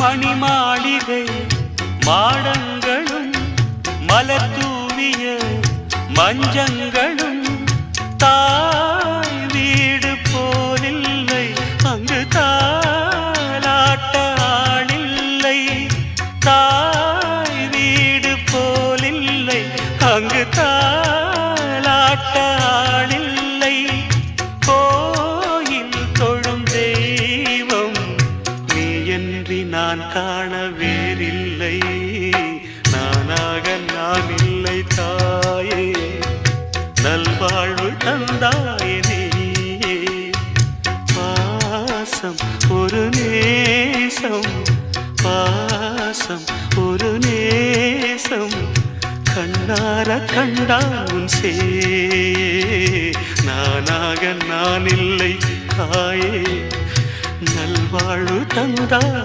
மணிமாளிகை மாடங்களும் மலத்தூவிய மஞ்சங்களும் தாய் வீடு போலில்லை அங்கு தாலாட்ட ஆளில்லை. தாய் வீடு போலில்லை அங்கு தாலாட்ட இன்றி நான் காண வேறில்லை. நானாக நான் இல்லை தாயே. நல்வாழ்வு தந்தாயே பாசம் ஒரு நேசம். பாசம் ஒரு நேசம். கண்ணார கண்டான் சே நானாக நான் இல்லை தாயே. நல்வாழ்வு தந்தா